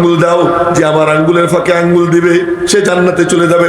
আঙ্গুল দাও যে আমার আঙ্গুলের ফাঁকে আঙ্গুল দিবে সে জান্নাতে চলে যাবে।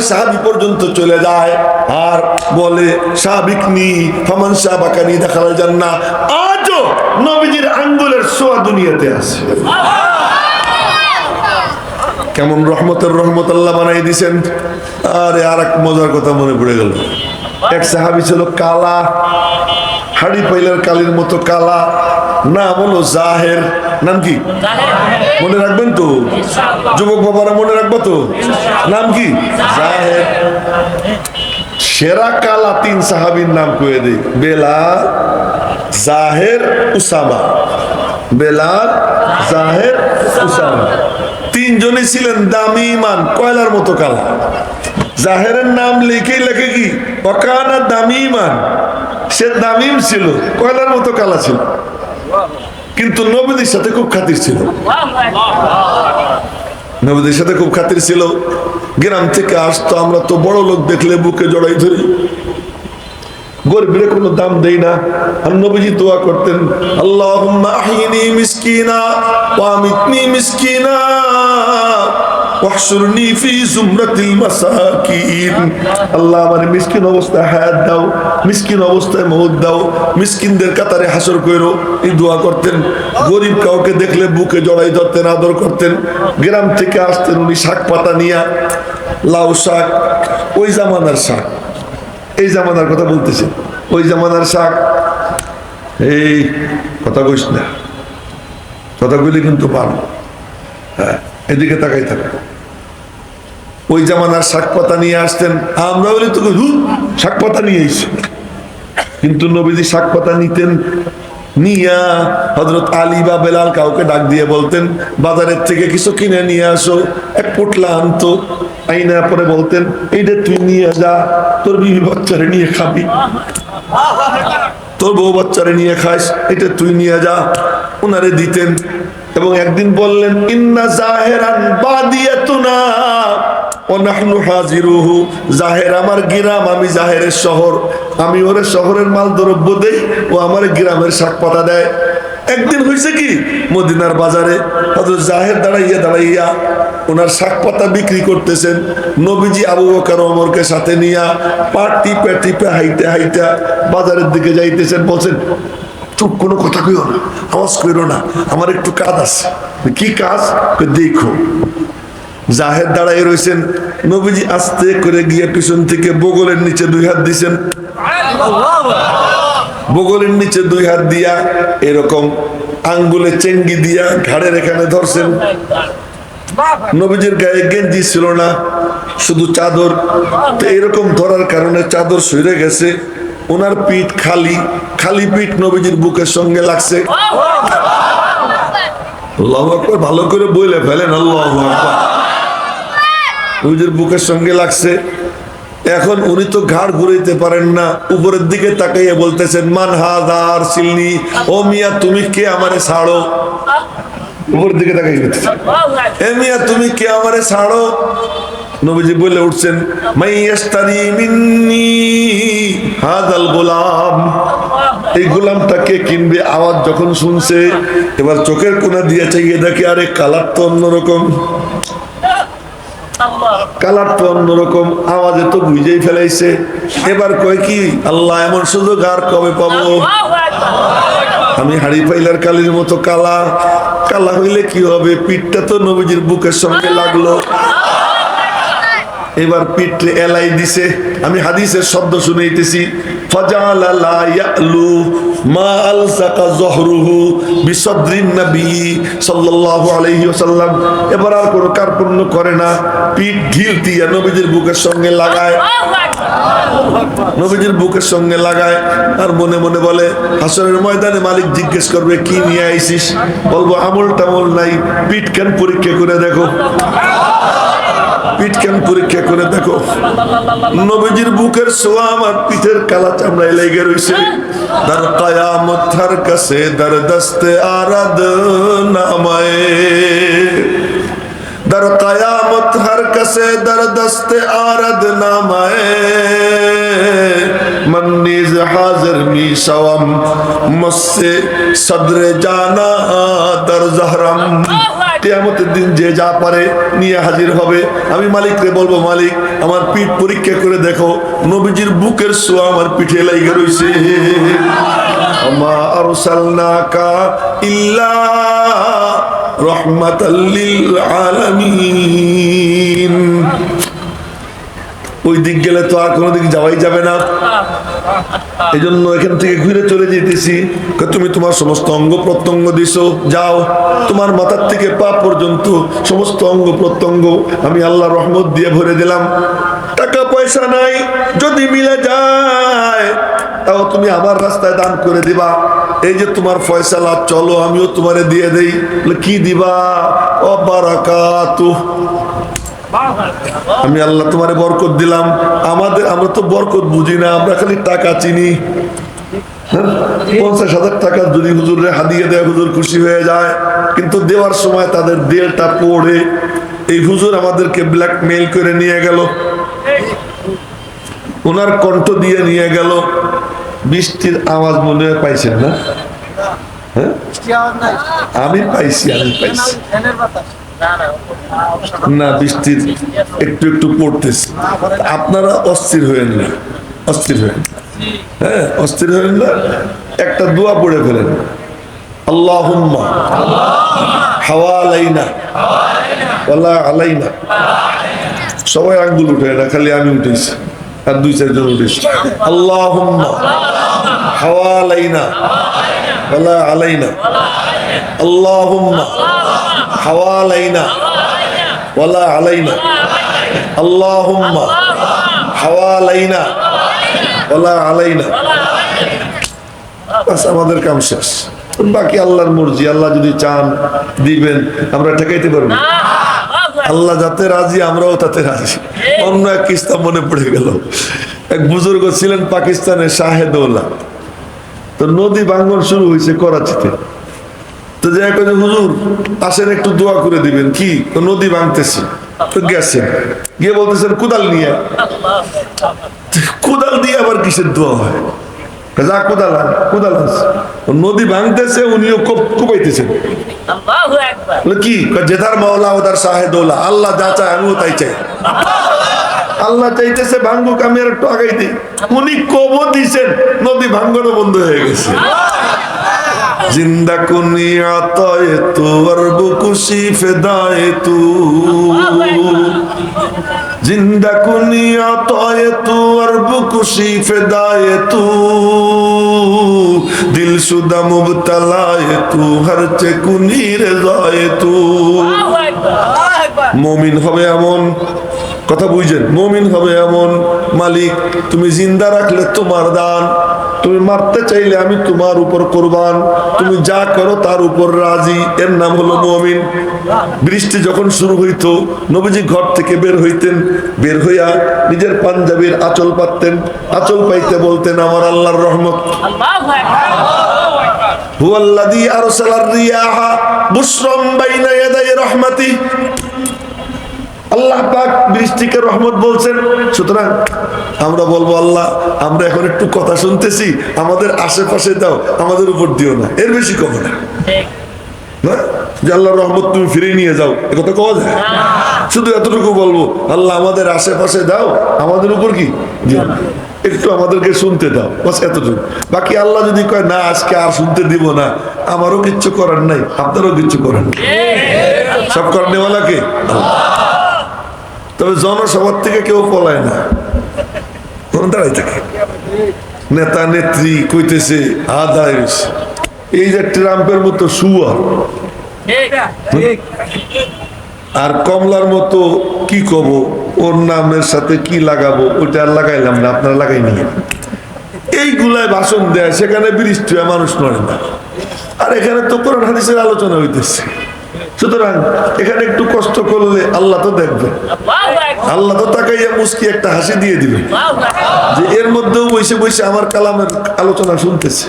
ওই সাহাবি পর্যন্ত চলে যায় আর বলে, সাবিকনি, ফামান সাবাকানি দেখাল জান্নাহ। আজও নবীজির আঙ্গুলের সোয়া দুনিয়াতে আছে। কেমন রহমতের রহমত আল্লাহ বানাই দিছেন। আরে আর এক মজার কথা মনে পড়ে গেল। এক সাহাবি ছিল কালা, হাড়ি পাইলের কালির মতো কালা নাম বলো জাহের। নাম কি? মনে রাখবেন তো? যুবক বাবারা মনে রাখব তো? নাম কি? জাহের। সেরা কালা তিন সাহাবির নাম কয়ে দিই Bilal Zahir Usama. Bilal Zahir Usama. তিনজনই ছিলেন দামি ইমান কয়লার মতো কালা। জাহেরের নাম লিখে লেখে কি? অকানা দামি ইমান। সে দামিম ছিল কয়লার মতো কালা ছিল। কিন্তু নবীদের সাথে খুব খাতির ছিল। নবীদের সাথে খুব খাতির ছিল। গ্রাম থেকে আসতো, আমরা তো বড় লোক দেখলে বুকে জড়াই ধরি। গরিবের কোনো দাম দেই না। আর নবীজি দোয়া করতেন, আল্লাহুম্মা আহিনি মিসকিনা আল্লাহ অবস্থায় দাও অবস্থায় দাও কাতারে হাসর কইরো, এই দোয়া করতেন। গরিব কাউকে দেখলে বুকে জড়াই ধরতেন, আদর করতেন। গ্রাম থেকে আসতেন উনি শাক পাতা নিয়া, লাউ শাক, ওই জামানার শাক। এই জামানার কথা বলতেছে। ওই জামানার শাক, এই কথা কইস না। কথাগুলি কিন্তু ভালো। হ্যাঁ এদিকে তাকাই থাকো। ওই জামানার শাক পাতা নিয়ে আসতেন। আমরা বলি তোকে শাক পাতা নিয়ে এসছি কিন্তু নবীজি শাক পাতা নিতেন নিয়া হজরত আলী বা বেলাল কাউকে ডাক দিয়ে বলতেন, বাজারের থেকে কিছু কিনে নিয়ে আসো। এক পোটলা আনতো, আইনা পরে বলতেন, এইটা তুই নিয়ে যা, তোর বিবি বাচ্চারে নিয়ে খাবি। তোর বউ বাচ্চারে নিয়ে খাস, এটা তুই নিয়ে যা। ওনারে দিতেন এবং একদিন বললেন, ইন্না জাহেরান বাদিয়াতুনা। ও নাহনু হাজিরুহু, জাহের আমার গ্রাম, আমি জাহেরের শহর। আমি ওরে শহরের মাল দ্রব্য দেই, ও আমার গ্রামের শাক পাতা দেয়। একদিন হয়েছে কি, মদিনার বাজারে হয়তো জাহের দাঁড়াইয়া দাঁড়াইয়া ওনার শাক পাতা বিক্রি করতেছেন। নবীজি আবু বকর ওমরকে সাথে নিয়া পাট টিপে টিপে হাইতে হাইটা বাজারের দিকে যাইতেছেন। বলছেন, চুপ, কোনো কথা কইও না, আওয়াজ কইরো না, আমার একটু কাজ আছে। কি কাজ? দেখো জাহের দাঁড়াই রয়েছেন নবীজি আস্তে করে গিয়ে পিছন থেকে বগলের নিচে দুই হাত দিছেন। বগলের নিচে দুই হাত দিয়া এরকম আঙ্গুলে চেঙ্গি দিয়া ঘাড়ের এখানে ধরছেন। নবীজির গায়ে গেঞ্জি ছিল না শুধু চাদর। তো এরকম ধরার কারণে চাদর সরে গেছে। ওনার পিঠ খালি খালি পিঠ নবীজির বুকের সঙ্গে লাগছে। আল্লাহু আকবার। ভালো করে বলে ফেলেন আল্লাহু আকবার। নবীজির বুকের সঙ্গে লাগছে। এখন উনি তো ঘাড় ঘুরাইতে পারেন না, উপরের দিকে তাকাইয়া বলতেছেন, মান হাদার সিলনি, ও মিয়া, তুমি কে আমারে ছাড়ো? উপরের দিকে তাকাই এ মিয়া, তুমি কে আমারে ছাড়ো? নবীজি বলে উঠছেন, মাই ইস্তারি মিন্নি হাদাল গোলাম। এই গোলামটা কে কিনবে? আওয়াজ যখন শুনছে, এবার চোখের কোনা দিয়ে চাইয়ে দেখে, আরে, কালার তো অন্যরকম। কালার তো অন্যরকম আওয়াজে তো বুঝেই ফেলাইছে। এবার কয় কি আল্লাহ এমন সুযোগ আর কবে পাবো? আমি হাড়ি পাইলার কালির মতো কালা। কালা হইলে কি হবে? পিঠটা তো নবীজির বুকের সঙ্গে লাগল। এবার পিঠে এলাই দিছে। আমি হাদিসের শব্দ শুনাইতেছি এবার আর কোনো করে না, পিঠ দিয়া নবীজির বুকের সঙ্গে লাগায়। বুকের সঙ্গে লাগায় মনে মনে বলে, হাসরের ময়দানে মালিক জিজ্ঞেস করবে, কি নিয়ে আইছিস বলব আমল টামল নাই, পিঠ কেন পরীক্ষা করে দেখো। পিঠ পরীক্ষা করে দেখো? নবীজির বুকের সোয়া আর পিঠের কালা চামড়ায় লেগে রয়েছে তার কায়ামত কাছে তার দস্তে আরাদ নামায়। در قیامت কাছে کسے در دست آرد نیز حاضر می شوم مسے صدر جانا در زہرم দিন যে যা পারে নিয়ে হাজির হবে। আমি মালিককে বলব, মালিক, আমার পিঠ পরীক্ষা করে দেখো, নবীজির বুকের সোয়া আমার পিঠে লাইগে রইছে। আমা আরসালনাকা ইল্লা রহমাতাল্লিল আলামিন। ওই দিক গেলে তো আর কোনো দিক যাওয়াই যাবে না। এই জন্য এখান থেকে ঘুরে চলে যেতেছি। তুমি তোমার সমস্ত অঙ্গ প্রত্যঙ্গ দিছো, যাও। তোমার মাথার থেকে পা পর্যন্ত সমস্ত অঙ্গ প্রত্যঙ্গ আমি আল্লাহ রহমত দিয়ে ভরে দিলাম। টাকা পয়সা নাই, যদি মিলে যায়, তাও তুমি আমার রাস্তায় দান করে দিবা। এই যে তোমার ফয়সালা, চলো আমিও তোমারে দিয়ে দেই। কি দিবা? বারাকাতু আমি আল্লাহ তোমারে বরকত দিলাম। আমাদের আমরা তো বরকত বুঝি না আমরা খালি টাকা চিনি। হ্যাঁ? পঞ্চাশ হাজার টাকা যদি হুজুরে হাদিয়ে দেয় হুজুর খুশি হয়ে যায়। কিন্তু দেওয়ার সময় তাদের দেলটা পড়ে। এই হুজুর আমাদেরকে ব্ল্যাকমেইল করে নিয়ে গেল। ওনার কণ্ঠ দিয়ে নিয়ে গেল। বৃষ্টির আওয়াজ মনে হয় পাইছেন না? হ্যাঁ? আমি পাইছি আমি পাইছি। না বৃষ্টির একটু একটু পড়তেছে। আপনারা অস্থির হয়েন না, অস্থির হয়েন হ্যাঁ অস্থির হয়েন না, একটা দোয়া পড়ে ফেলেন। আল্লাহুম্মা হাওয়ালাইনা ওয়ালা আলাইনা। সবাই আঙ্গুল উঠে না, খালি আমি উঠেছি, আর দুই চারজন উঠেছি। আল্লাহুম্মা হাওয়ালাইনা ওয়ালা আলাইনা। আল্লাহুম্মা হাওয়ালাইনা। ওয়ালা আলাইনা। আল্লাহুম্মা। হাওয়ালাইনা। আমাদের কাম শেষ। বাকি আল্লাহর মর্জি, আল্লাহ যদি চান, দিবেন, আমরা ঠেকাইতে পারব। আল্লাহ যাতে রাজি, আমরাও তাতে রাজি। অন্য এক কিস্তা মনে পড়ে গেল। এক বুজুর্গ ছিলেন পাকিস্তানের শাহেদৌল্লা তো নদী ভাঙ্গন শুরু হয়েছে করাচিতে। তো যে কয়ে হুজুর আসেন একটু দোয়া করে দিবেন। কি? নদী ভাঙতেছে। তো গেছেন গিয়ে বলতেছেন কোদাল নিয়ে কোদাল দিয়ে আবার কিসের দোয়া হয়? যা কোদাল কোদাল নদী ভাঙতেছে উনিও কোপাইতেছেন। কি? মাওলা ওদার শাহেদৌলা আল্লাহ যা চায় আমিও তাই চাই। আল্লাহ চাইতেছে ভাঙ্গুক আমি আর একটু আগাই দিই। উনি কবর দিছেন নদী ভাঙ্গনও বন্ধ হয়ে গেছে। জিন্দা কুনি আতায়ে তু অরব খুশি ফেদায়ে তু। জিন্দা কুনি আতায়ে তু অরব খুশি ফেদায়ে তু। দিল শুদা মুবতলায়ে তু হর চে কুনি রেজায়ে তু। মমিন হবে এমন কথা বুঝছেন মমিন হবে এমন মালিক তুমি জিন্দা রাখলে তোমার দান তুমি মারতে চাইলে আমি তোমার উপর কোরবান তুমি যা করো তার উপর রাজি এর নাম হলো মমিন। বৃষ্টি যখন শুরু হইতো নবীজি ঘর থেকে বের হইতেন বের হইয়া নিজের পাঞ্জাবির আঁচল পাততেন আঁচল পাইতে বলতেন আমার আল্লাহর রহমত। হুয়াল্লাযী আরসালার রিয়াহা বুশরাম বাইনা ইয়াদাই রাহমাতি। আল্লাহ পাক বৃষ্টিকে রহমত বলছেন। সুতরাং আমরা বলব, আল্লাহ, আমরা এখন একটু কথা শুনতেছি, আমাদের আশেপাশে দাও, আমাদের উপর দিও না, এর বেশি কব না। আল্লাহ কি? একটু আমাদেরকে শুনতে দাও এতটুকু। বাকি আল্লাহ যদি কয়, না, আজকে আর শুনতে দিব না, আমারও কিচ্ছু করার নাই, আপনারও কিচ্ছু করার সব করেওয়ালাকে তবে জনসভার থেকে কেউ পলায় না। দাঁড়াই থাকে। নেতা, নেত্রী কইতেছে হইছে। এই যে ট্রাম্পের মতো শুয়ার আর কমলার মতো কি কব? ওর নামের সাথে কি লাগাবো? ওইটা আর লাগাইলাম না, আপনারা লাগাই নিয়ে এইগুলাই ভাষণ দেয়, সেখানে বৃষ্টি মানুষ নড়ে না। আর এখানে তো কোরআন হাদিসের আলোচনা হইতেছে। সুতরাং এখানে একটু কষ্ট করলে আল্লাহ তো দেখবে। আল্লাহ তো তাকাইয়া মুসকি একটা হাসি দিয়ে দিবে। যে এর মধ্যেও বসে বসে আমার কালামের আলোচনা শুনতেছে।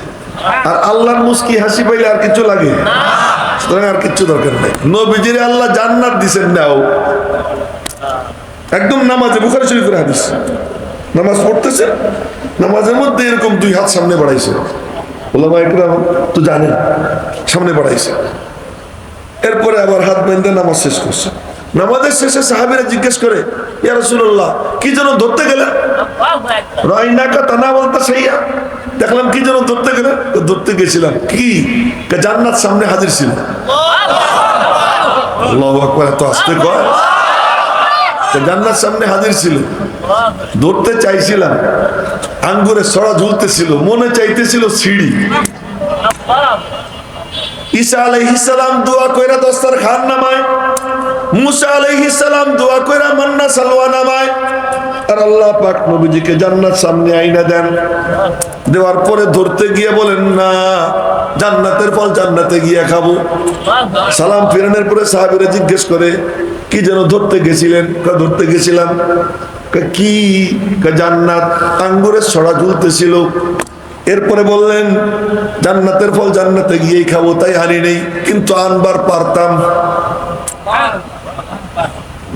আর আল্লাহর মুসকি হাসি পাইলে আর কিছু লাগে সুতরাং আর কিচ্ছু দরকার নেই। নবীজির আল্লাহ জান্নাত দিছেন নাও। একদম নামাজে, বুখারি শরীফের হাদিস। নামাজ পড়তেছে, নামাজের মধ্যে এরকম দুই হাত সামনে বাড়াইছে। ওলামা একরাম তো জানেন, সামনে বাড়াইছে। এরপরে আবার হাত বেঁধে নামাজ শেষ করছে। নামাজের শেষে সাহাবিরা জিজ্ঞেস করে, ইয়া রাসূলুল্লাহ, কি যেন ধরতে গেলেন দেখলাম, কি যেন ধরতে গেলে? ধরতে গেছিলাম, কি? জান্নাত সামনে হাজির ছিল। সামনে হাজির ছিল। ধরতে চাইছিলাম, আঙ্গুরে সড়া ঝুলতেছিল, মনে চাইতেছিল সিঁড়ি. ঈসা আলাইহিস সালাম দোয়া কইরা দস্তার খান নামায়। মুসা আলাইহিস সালাম দোয়া কইরা মান্না সালওয়া নামায়। আর আল্লাহ জান্নাত সামনে আইনা দেন। দেওয়ার পরে ধরতে গিয়ে বলেন, না, জান্নাতের ফল জান্নাতে গিয়ে খাব। সালাম ফেরানোর পরে সাহাবীরা জিজ্ঞেস করে, কি যেন ধরতে গেছিলেন? ধরতে গেছিলাম। কি, জান্নাত। আঙ্গুরের ছড়া ঝুলতেছিল। এরপরে বললেন, জান্নাতের ফল জান্নাতে গিয়েই খাব, তাই আনি নেই। কিন্তু আনবার পারতাম।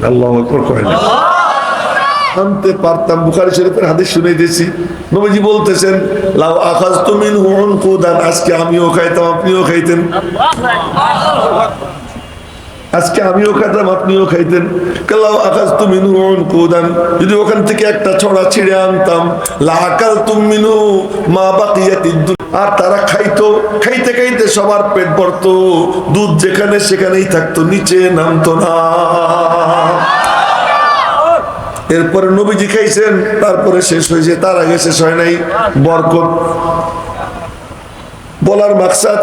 আল্লাহ আকবার কয় না। আনতে পারতাম। বুখারী শরীফের হাদিস শুনে দিয়েছি। নবীজি বলতেছেন, লাউ আখাজ তুমি হুন কুদান আজকে আমিও খাইতাম, আপনিও খাইতেন. আজকে আমিও খাইতাম, আপনিও খাইতেন। কালাও আকাশ তুমি যদি ওখান থেকে একটা ছড়া ছিঁড়ে আনতাম লাকাল তুমিনু মা বাকিয়াতি আর তারা খাইতো, খাইতে খাইতে সবার পেট ভরতো, দুধ যেখানে সেখানেই থাকতো, নিচে নামতো না। এরপরে নবীজি খাইছেন, তারপরে শেষ হয়েছে, তার আগে শেষ হয় নাই, বরকত। বলার মাকসাদ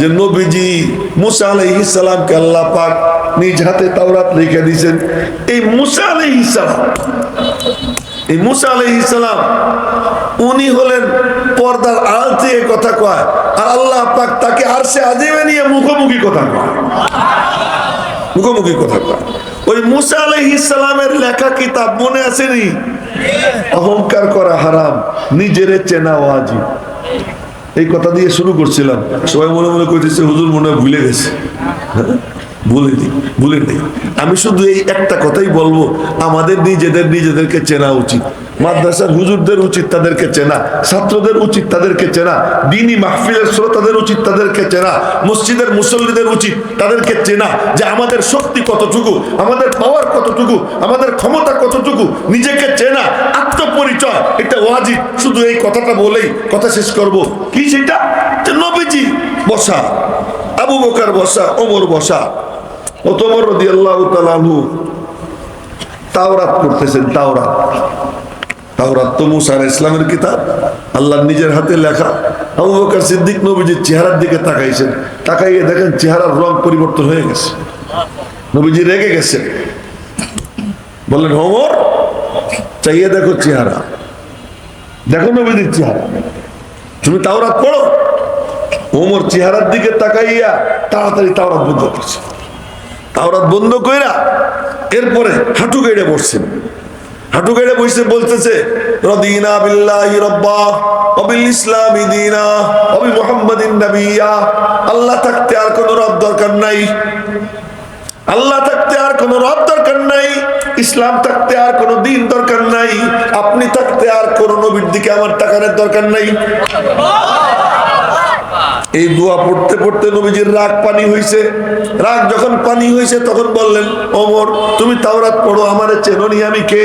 যে নবীজি মুসা আলাইহিস সালামকে আল্লাহ পাক নিজ হাতে তাওরাত লিখে দিয়েছেন। এই মুসা আলাইহিস সালাম এই মুসা আলাইহিস সালাম উনি হলেন পর্দার আড়াল থেকে কথা কয় আর আল্লাহ পাক তাকে আর সে আজিমে নিয়ে মুখোমুখি কথা কয়। মুখোমুখি কথা কয়। ওই মুসা আলাইহিস সালামের লেখা কিতাব মনে আসেনি অহংকার করা হারাম নিজের চেনা ওয়াজিব। এই কথা দিয়ে শুরু করছিলাম। সবাই মনে মনে করতেছে হুজুর মনে ভুলে গেছে। হ্যাঁ? ভুলে আমি শুধু এই একটা কথাই বলব, আমাদের নিজেদের নিজেদেরকে চেনা উচিত। মাদ্রাসার হুজুরদের উচিত তাদেরকে চেনা, ছাত্রদের উচিত তাদেরকে চেনা, দিনী মাহফিলের শ্রোতাদের উচিত তাদেরকে চেনা, মসজিদের মুসল্লিদের উচিত তাদেরকে চেনা যে আমাদের শক্তি কতটুকু, আমাদের পাওয়ার কতটুকু, আমাদের ক্ষমতা কতটুকু, নিজেকে চেনা, আত্মপরিচয়, এটা ওয়াজিব। শুধু এই কথাটা বলেই কথা শেষ করব। কি সেটা? নবীজি বসা, আবু বকার বসা, ওমর বসা ও তোমর রদি আল্লাহ তালু তাওরাত করতেছেন তাওরাত। তাওরাত তো মুসা ইসলামের কিতাব। আল্লাহ নিজের হাতে লেখা। আবু বকর সিদ্দিক নবীজির চেহারার দিকে তাকাইছেন। তাকাইয়ে দেখেন চেহারার রং পরিবর্তন হয়ে গেছে। নবীজি রেগে গেছে বললেন, হোমর, চাইয়ে দেখো চেহারা। দেখো নবীজির চেহারা। তুমি তাওরাত পড়ো? ওমর চেহারার দিকে তাকাইয়া তাড়াতাড়ি তাওরাত বন্ধ করছে। তাওরাত বন্ধ কইরা এরপরে হাঁটু গেড়ে বসছেন। হাঁটু গেড়ে বসে বলতেছে, রদিনা আল্লাহ থাকতে আর দরকার নাই। আল্লাহ থাকতে আর দরকার নাই। ইসলাম থাকতে আর কোনো দিন দরকার নাই। আপনি থাকতে আর কোনো নবীর দিকে আমার টাকার দরকার নাই। এই দোয়া পড়তে পড়তে নবীজির রাগ পানি হইছে। রাগ যখন পানি হইছে, তখন বললেন, ওমর, তুমি তাওরাত পড়ো, আমারে চেননি আমি কে?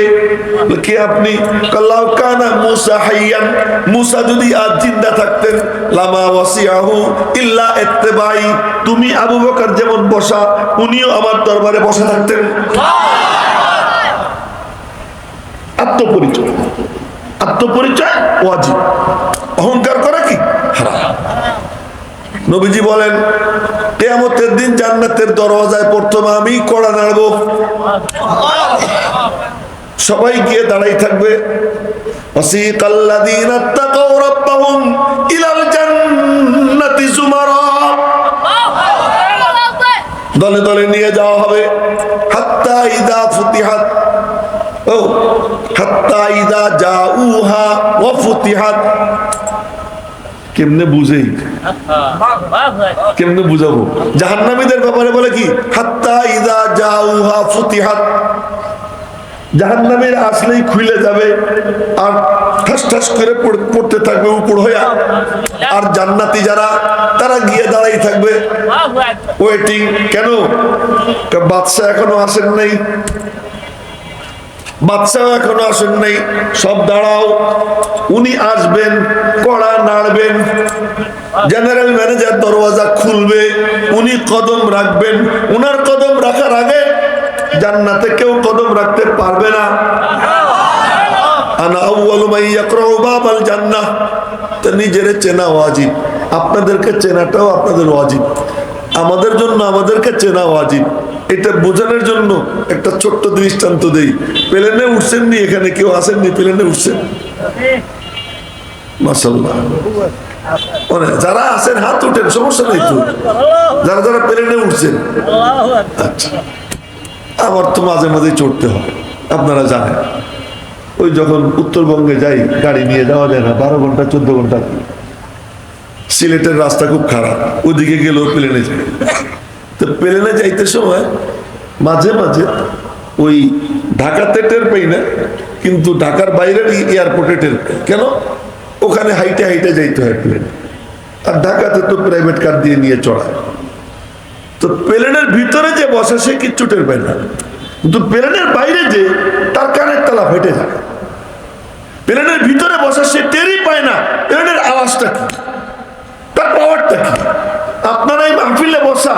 কে আপনি? কাল্লাহ কানা মুসা হাইয়ান, মুসা যদি আজ জিন্দা থাকতেন, লামা ওয়াসিয়াহু ইল্লা ইত্তেবাই তুমি আবু বকর যেমন বসা, উনিও আমার দরবারে বসা থাকতেন। আত্মপরিচয়। আত্মপরিচয় ওয়াজিব। অহংকার করা কি? হারাম। নবীজি বলেন, কেয়ামতের দিন জান্নাতের দরওয়াজায় প্রথমে আমি কড়া নাড়ব। সবাই গিয়ে দাঁড়াই থাকবে। দলে দলে নিয়ে যাওয়া হবে। হাত্তা ইদা ফুতিহাত। ও, হাত্তা ইদা জাউহা ও ফুতিহাত। কেমনে বুঝেই? কেমনে বুঝাবো? জাহান্নামীদের ব্যাপারে বলে কি? হাত্তা ইদা জাউহা ফুতিহাত। জাহান্নামের আসলেই খুলে যাবে আর ঠাস ঠাস করে পড়তে থাকবে উপর হইয়া। আর জান্নাতি যারা তারা গিয়ে দাঁড়াই থাকবে। ওয়েটিং কেন? বাদশাহ এখনও আসেন নাই। বাদশাহ এখনও আসেন নাই, সব দাঁড়াও। উনি আসবেন, কড়া নাড়বেন জেনারেল ম্যানেজার দরওয়াজা খুলবে, উনি কদম রাখবেন। উনার কদম রাখার আগে জান্নাতে কেউ কদম রাখতে পারবে না। নিজের চেনা ওয়াজিব। আপনাদেরকে চেনাটাও আপনাদের ওয়াজিব। আমাদের জন্য আমাদেরকে চেনা ওয়াজিব। এটা বোঝানোর জন্য একটা ছোট্ট দৃষ্টান্ত দেই। প্লেনে উঠছেন নি এখানে কেউ আসেননি, প্লেনে উঠছেন। যারা হাত উঠেন, সমস্যা নেই তো। যারা যারা প্লেনে উঠছেন। আচ্ছা। আমার তো মাঝে মাঝে চড়তে হয়। আপনারা জানেন। ওই যখন উত্তরবঙ্গে যাই, গাড়ি নিয়ে যাওয়া যায় না, বারো ঘণ্টা, চোদ্দ ঘণ্টা। সিলেটের রাস্তা খুব খারাপ। ওদিকে গেলেও প্লেনে যাই তো প্লেনে যাইতে সময় মাঝে মাঝে ওই ঢাকাতে টের পাই না, কিন্তু ঢাকার বাইরের এয়ারপোর্টে টের কেন? ওখানে হাইটে হাইটে যাইতে হয় প্লেনে। আর ঢাকাতে তো প্রাইভেট কার দিয়ে নিয়ে চড়ায়। তো প্লেনের ভিতরে যে বসে সে কিচ্ছু টের পায় না। কিন্তু প্লেনের বাইরে যে তার কানের তালা ফেটে যায়। প্লেনের ভিতরে বসে সে টেরই পায় না। প্লেনের আওয়াজটা কি তার পাওয়ারটা কি আপনারা এই মাহফিলে বসা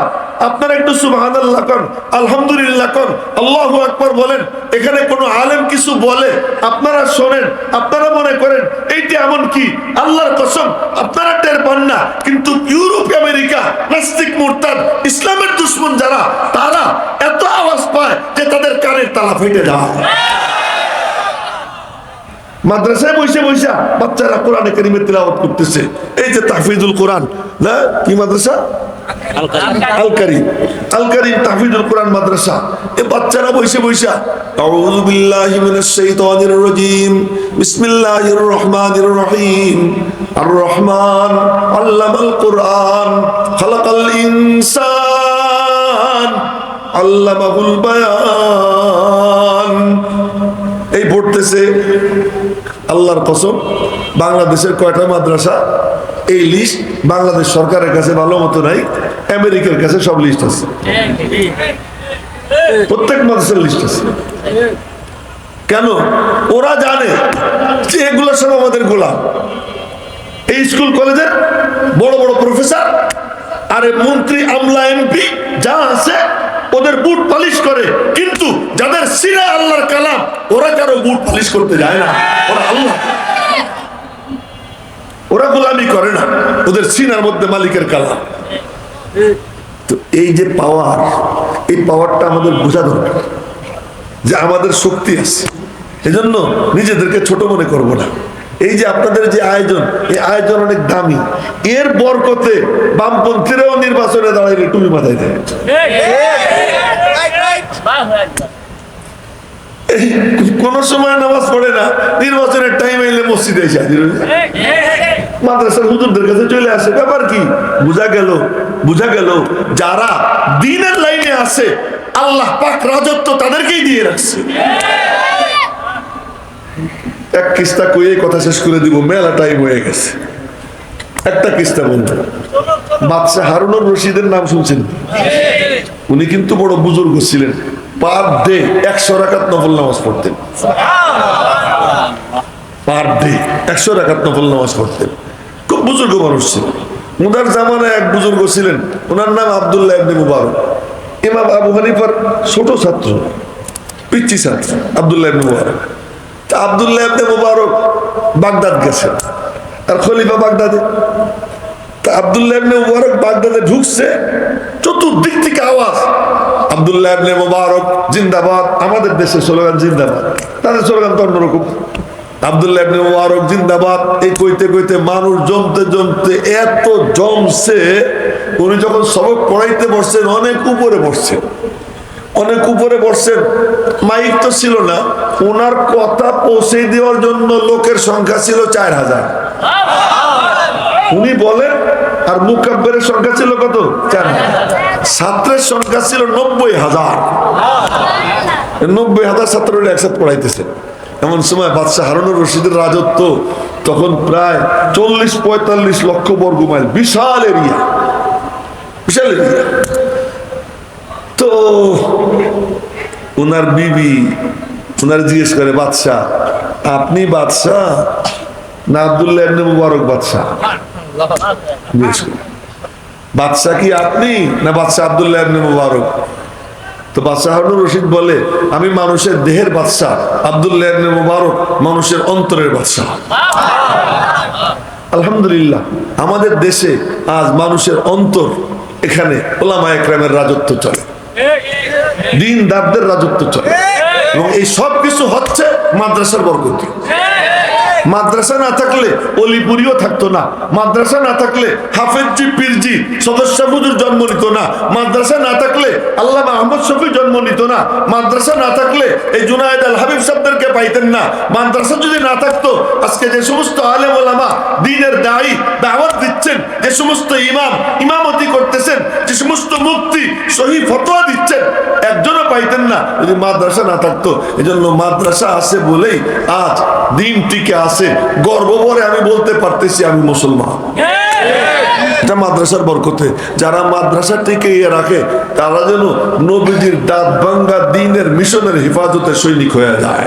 আপনারা একটু সুবহানাল্লাহ কন, আলহামদুলিল্লাহ কন। আল্লাহু আকবার বলেন, এখানে কোনো আলেম কিছু বলে, আপনারা শোনেন, আপনারা মনে করেন, এইটা এমন কি? আল্লাহর কসম, আপনারা টের পান না, কিন্তু ইউরোপ আমেরিকা, নাস্তিক, মুরতাদ, ইসলামের দুশ্মন যারা, তারা এত আওয়াজ পায় যে তাদের কানের তালা ফেটে যায়। মাদ্রাসায় বসে বসে বাচ্চারা কোরআনে কারিমের তিলাওয়াত করতেছে। এই যে তাহফিজুল কোরআন, না? কি মাদ্রাসা? আল কারিম আল কারিম তাহফিজুল কোরআন মাদ্রাসা। এ বাচ্চারা বসে বসে। আউযু বিল্লাহি মিনাশ শাইতানির রাজীম। বিসমিল্লাহির রহমানির রহিম। আর রহমান আল্লামাল কোরআন। খালাকাল ইনসান। আল্লামাহুল বায়ান। এই পড়তেছে আল্লাহর কসম, বাংলাদেশের কয়টা মাদ্রাসা? এই লিস্ট বাংলাদেশ সরকারের কাছে ভালো মতো নাই, আমেরিকার কাছে সব লিস্ট আছে। প্রত্যেক মাদ্রাসার লিস্ট আছে। কেন? ওরা জানে যে এগুলো সব আমাদের গোলাম। এই স্কুল কলেজের বড় বড় প্রফেসর আরে মন্ত্রী আমলা এমপি যা আছে ওদের বুট পালিশ করে। কিন্তু যাদের সিরা আল্লাহর কালাম, ওরা কারও বুট পালিশ করতে যায় না। ওরা আল্লাহ। ওরা গোলামি করে না। ওদের সিনার মধ্যে মালিকের কালাম। তো এই যে পাওয়ার এই পাওয়ারটা আমাদের বোঝা দরকার। যে আমাদের শক্তি আছে। এজন্য নিজেদেরকে ছোট মনে করব না। এই যে আপনাদের যে আয়োজন, এই আয়োজন অনেক দামি। এর বরকতে বামপন্থীরাও নির্বাচনে দাঁড়াইলে টুপি মাথায় দেয়। কোন সময় নামাজ পড়ে না, নির্বাচনের টাইম এলে মসজিদে এসে হাজির মাদ্রাসার হুজুরদের কাছে চলে আসে, ব্যাপার কি? বুঝা গেল বুঝা গেল, যারা দিনের লাইনে আছে, আল্লাহ পাক রাজত্ব তাদেরকেই দিয়ে রাখছে। এক কিস্তা কয়ে কথা শেষ করে দিব, মেলা টাইম হয়ে গেছে। একটা কিস্তা বলব বাদশাহ হারুনুর রশিদের নাম শুনছেন? উনি কিন্তু বড় বুজুর্গ ছিলেন। পার ডে একশো রাকাত নফল নামাজ পড়তেন। পার ডে একশো রাকাত নফল নামাজ পড়তেন। খুব বুজুর্গ মানুষ ছিলেন। উনার জামানায় এক বুজুর্গ ছিলেন। ওনার নাম আবদুল্লাহ ইবনে মুবারক। ইমাম আবু হানিফার ছোট ছাত্র পিচ্ছি ছাত্র, Abdullah ibn Mubarak. Abdullah Mubarak Baghdad গেছেন আর খলিফা বাগদাদে। তা মুবারক বাগদাদে ঢুকছে, চতুর্দিক থেকে আওয়াজ। মুবারক, জিন্দাবাদ। আমাদের জিন্দাবাদ। তাদের তো অন্যরকম। মুবারক, জিন্দাবাদ। এই কইতে কইতে মানুষ জমতে জমতে এত জমছে, উনি যখন সবক পড়াইতে বসছেন, অনেক উপরে বসছেন। অনেক উপরে বসছেন। মাইক তো ছিল না। ওনার কথা পৌঁছে দেওয়ার জন্য লোকের সংখ্যা ছিল চার হাজার। উনি বলেন, আর মুকাব্বের সংখ্যা ছিল কত? চার হাজার। ছাত্রের সংখ্যা ছিল নব্বই হাজার। নব্বই হাজার ছাত্ররা একসাথে পড়াইতেছে। এমন সময় বাদশাহ হারুনুর রশিদের রাজত্ব তখন প্রায় চল্লিশ পঁয়তাল্লিশ লক্ষ বর্গ মাইল। বিশাল এরিয়া। বিশাল এরিয়া। তো ওনার বিবি ওনার জিজ্ঞেস করে, বাদশাহ, আপনি বাদশাহ না আবদুল্লাহ ইবনে মুবারক বাদশাহ? বাদশাহ কি আপনি না বাদশাহ আবদুল্লাহ ইবনে মুবারক? তো বাদশাহ হারুন রশিদ বলে, আমি মানুষের দেহের বাদশাহ, আবদুল্লাহ ইবনে মুবারক মানুষের অন্তরের বাদশাহ। আলহামদুলিল্লাহ, আমাদের দেশে আজ মানুষের অন্তর এখানে ওলামা একরামের রাজত্ব চলে। দিন দাবদের রাজত্ব চলে। এবং এই সব কিছু হচ্ছে মাদ্রাসার বরকতি। মাদ্রাসা না থাকলে অলিপুরিও থাকতো না। মাদ্রাসা না থাকলে হাফেজি পীরজি সদস্য বুজুর জন্ম নিত না। মাদ্রাসা না থাকলে আল্লাহ আহমদ শফি জন্ম নিত না। মাদ্রাসা না থাকলে এই জুনায়দ আল হাবিব সাহেবদেরকে পাইতেন না। মাদ্রাসা যদি না থাকতো, আজকে যে সমস্ত আলেম ওলামা দিনের দায়ী, দাওয়াত দিচ্ছেন, যে সমস্ত ইমাম ইমামতি করতেছেন, যে সমস্ত মুক্তি সহি ফতোয়া দিচ্ছেন, একজনও পাইতেন না। যদি মাদ্রাসা না থাকতো, এজন্য মাদ্রাসা আছে বলেই আজ দিন টিকে আছে গর্ব ভরে আমি বলতে পারতেছি আমি মুসলমান। মাদ্রাসার বরকতে। যারা মাদ্রাসা রাখে, তারা যেন নবীজির দাঁত ভাঙ্গা দিনের মিশনের হেফাজতে সৈনিক হয়ে যায়।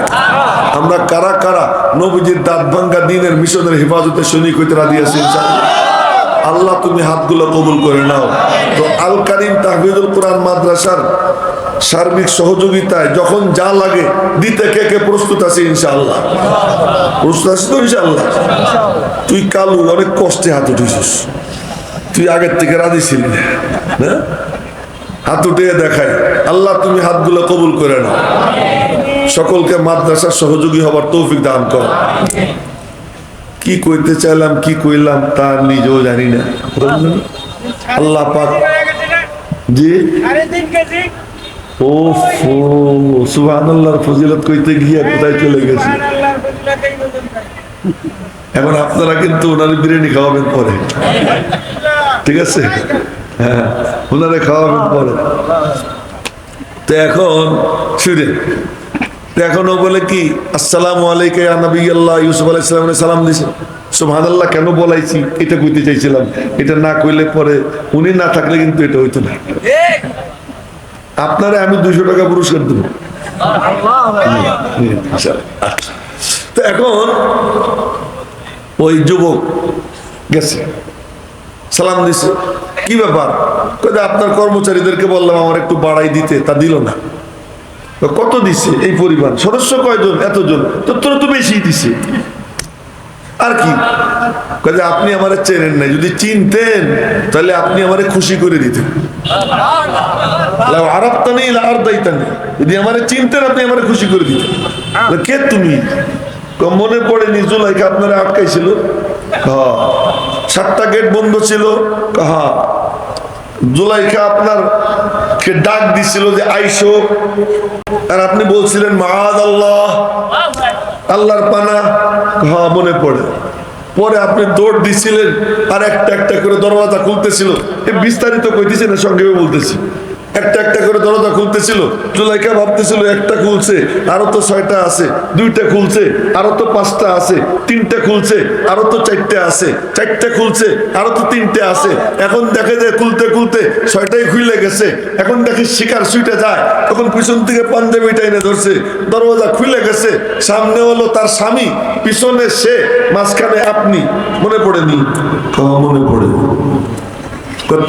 আমরা কারা কারা নবীজির দাঁত ভাঙ্গা দিনের মিশনের হেফাজতে সৈনিক হইতে রাজি আল্লাহ, তুমি হাতগুলো কবুল করে নাও। তো আল কারিম তাহবিদুল কোরআন মাদ্রাসার সার্বিক সহযোগিতায় যখন যা লাগে দিতে কে কে প্রস্তুত আছে ইনশাল্লাহ প্রস্তুত আছিস তো ইনশাআল্লাহ? তুই কালু অনেক কষ্টে হাত উঠেছিস। তুই আগের থেকে রাজি ছিলি না? হাত উঠে দেখাই। আল্লাহ তুমি হাতগুলো কবুল করে নাও। সকলকে মাদ্রাসার সহযোগী হবার তৌফিক দান কর। কি কইতে চাইলাম কি কইলাম তা নিজেও জানি না। আল্লাহ পাক জি? ও ফজিলত কইতে গিয়ে কোথায় চলে গেছি? এখন আপনারা কিন্তু ওনার বিরিয়ানি খাওয়াবেন পরে। ঠিক আছে? হ্যাঁ ওনারে খাওয়াবেন পরে। তো এখন শুনে তো এখন বলে কি আসসালামু আলাইকা নবী আল্লাহ ইউসুফ সালাম দিছে। সুবহানাল্লাহ কেন বলাইছি? এটা কইতে চাইছিলাম। এটা না কইলে পরে উনি না থাকলে কিন্তু এটা হইতো না। আপনারা আমি দুশো টাকা পুরস্কার দেবো। তো এখন ওই যুবক গেছে, সালাম দিছে। কি ব্যাপার? আপনার কর্মচারীদেরকে বললাম আমার একটু বাড়াই দিতে, তা দিল না। কত দিছে এই পরিমাণ? সদস্য কয়জন? এতজন? তো তোর তো বেশি দিছে। আর কি? আপনি আমার চেনেন নাই। যদি চিনতেন, তাহলে আপনি আমারে খুশি করে দিতেন। যদি আমারে চিনতেন আপনি আমারে খুশি করে দিতেন। কে তুমি? মনে পড়ে নি জুলাইকে আপনারা আটকাইছিল? হ্যাঁ সাতটা গেট বন্ধ ছিল। জুলাইখা আপনার কে ডাক দিছিল যে আইসো। আর আপনি বলছিলেন মাহাদ আল্লাহ। আল্লাহর পানা। হ্যাঁ মনে পড়ে। পরে আপনি দৌড় দিছিলেন আর একটা একটা করে দরওয়াজা খুলতেছিল। বিস্তারিত কইতেছি না সঙ্গে বলতেছি। একটা একটা করে দরজা খুলতেছিল। জুলাইকা ভাবতেছিল, একটা খুলছে, আরও তো ছয়টা আছে, দুইটা খুলছে, আরও তো পাঁচটা আছে, তিনটা খুলছে, আরও তো চারটে আছে, চারটা খুলছে, আরও তো তিনটে আছে। এখন দেখে যে খুলতে খুলতে ছয়টাই খুলে গেছে। এখন দেখে শিকার সুইটে যায়। তখন পিছন থেকে পাঞ্জাবিটা এনে ধরছে। দরওয়াজা খুলে গেছে। সামনে হলো তার স্বামী, পিছনে সে, মাঝখানে আপনি। মনে পড়েনি? মনে পড়ে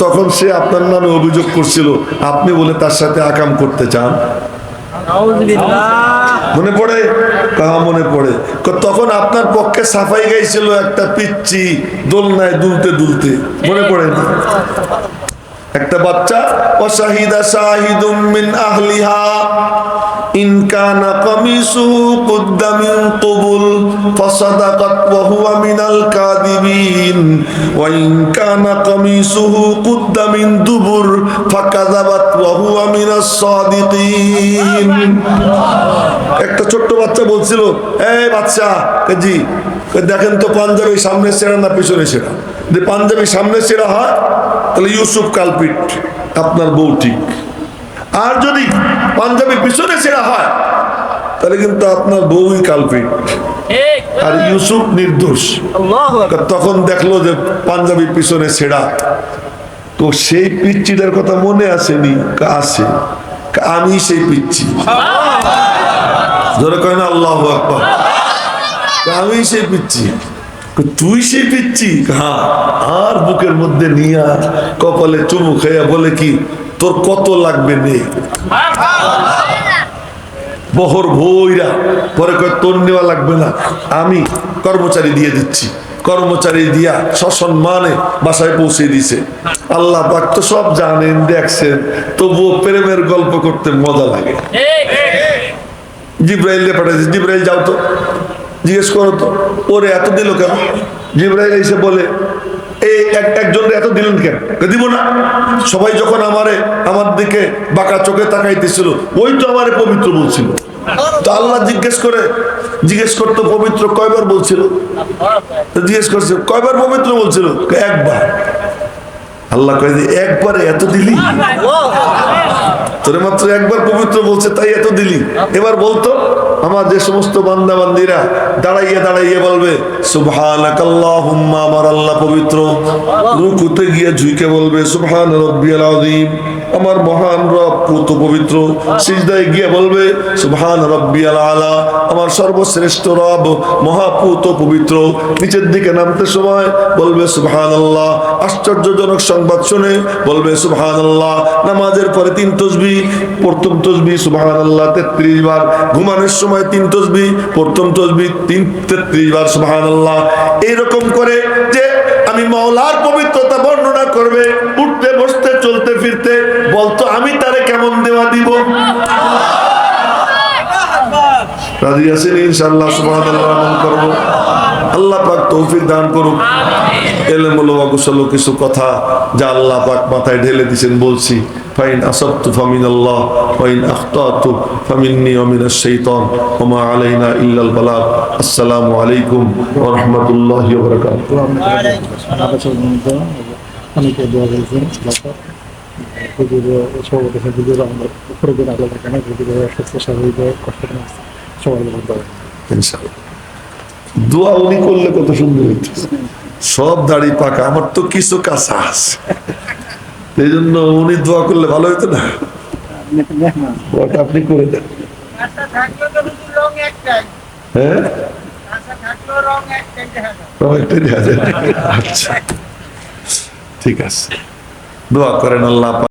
তখন সে আপনার নামে অভিযোগ করছিল আপনি বলে তার সাথে আকাম করতে চান। মনে পড়ে? কাহা মনে পড়ে? তখন আপনার পক্ষে সাফাই গাইছিল একটা পিচ্ছি দোলনায় দুলতে দুলতে। মনে পড়ে? না একটা বাচ্চা ওয়াশাহিদা শাহিদুম মিন আহলিহা, ইন কানা কামিসুহু কুদ্দা মিন কুবুল, ফাসাদাকাত ওয়া হুয়া মিনাল কাযিবিন, ওয়া ইন কানা কামিসুহু দুবুর, ফাকাযাবাত ওয়া হুয়া মিনাস সাদিকিন। একটা ছোট্ট বাচ্চা বলছিল, এই বাচ্চা কে জি দেখেন তো পাঞ্জাবি সামনে সেরা না পিছনে সেরা যে পাঞ্জাবি সামনে সেরা হয় তাহলে ইউসুফ কালপিট আপনার বউ ঠিক। আর যদি পাঞ্জাবি পিছনে সেরা হয় তাহলে কিন্তু আপনার বউই কালপিট। আর ইউসুফ নির্দোষ। তখন দেখল যে পাঞ্জাবি পিছনে ছেঁড়া। তো সেই পিচ্চিটার কথা মনে আসেনি আছে আমি সেই পিচ্ছি। ধরে কয় না আল্লাহ আমি সেই পিচ্ছি। তুই সেই পিচ্ছি? হ্যাঁ আর বুকের মধ্যে নিয়ে কপালে চুমু খাইয়া বলে কি তোর কত লাগবে বহর ভৈরা পরে কয় তোর নেওয়া লাগবে না। আমি কর্মচারী দিয়ে দিচ্ছি। কর্মচারী দিয়া সসম্মানে বাসায় পৌঁছে দিছে। আল্লাহ পাক তো সব জানেন দেখছেন তবুও প্রেমের গল্প করতে মজা লাগে। জিব্রাইল পাঠাইছে জিব্রাইল যাও তো। জিজ্ঞেস করো তো, ওরে এত দিল কেন? জিব্রাইল এসে বলে, এই এক একজনের এত দিলেন কেন? দিব না? সবাই যখন আমারে, আমার দিকে বাঁকা চোখে তাকাইতেছিল, ওই তো আমারে পবিত্র বলছিল। তো আল্লাহ জিজ্ঞেস করে, জিজ্ঞেস করতো পবিত্র কয়বার বলছিল? তো জিজ্ঞেস করছে, কয়বার পবিত্র বলছিল? একবার। আল্লাহ কয় একবারে এত দিলি? তোরে মাত্র একবার পবিত্র বলছে, তাই এত দিলি। এবার বলতো আমার যে সমস্ত বান্দা বান্দিরা দাঁড়াইয়ে দাঁড়াইয়ে বলবে, সুবহানাকাল্লাহুম্মা আমার আল্লাহ পবিত্র। রুকুতে গিয়ে ঝুঁকে বলবে, সুবহান রব্বিয়াল আযীম। আমার মহান রব পুত পবিত্র সিজদায় গিয়ে বলবে, সুবহান রব্বিয়াল আলা আমার সর্বশ্রেষ্ঠ রব, মহাপুত পবিত্র। নিচের দিকে নামতে সময় বলবে, সুবহানাল্লাহ আশ্চর্যজনক সংবাদ শুনে বলবে, সুবহানাল্লাহ নামাজের পরে তিন তসবি, প্রথম তসবি, সুবহানাল্লাহ তেত্রিশ বার, ঘুমানোর সময় তিন তসবি, প্রথম তসবি তিন, তেত্রিশ বার, সুবহানাল্লাহ এইরকম করে মৌলার পবিত্রতা বর্ণনা করবে, উঠতে, বসতে, চলতে, ফিরতে। বলতো, আমি তারে কেমন দেওয়া দিব? রাজি আছেন ইনশাআল্লাহ, সুবহানাল্লাহ আমল করব। আল্লাহ পাক তৌফিক দান করুক। এলেম হলো কিছু কথা যা আল্লাহ পাক মাথায় ঢেলে দিয়েছেন বলছি ফাইন আসাবতু ফামিন আল্লাহ ওয়াইন আখতাতু ফামিন্নি ওয়া মিনাশ শাইতান আলাইনা ইল্লাল বালাগ। আসসালামু আলাইকুম ওয়া রাহমাতুল্লাহি অনেকে দোয়া বলছেন সভাপতি হুজুর আমরা উপরে দিন আলাদা কেন সুস্থ স্বাভাবিক কষ্ট সবাই দোয়া উনি করলে কত সুন্দর হইতো। সব দাড়ি পাকা আমার তো কিছু কাঁচা আছে। এই জন্য উনি দোয়া করলে ভালো হইতো না? দোয়াটা আপনি করে দেন। হ্যাঁ। আচ্ছা। ঠিক আছে। দোয়া করেন আল্লাহ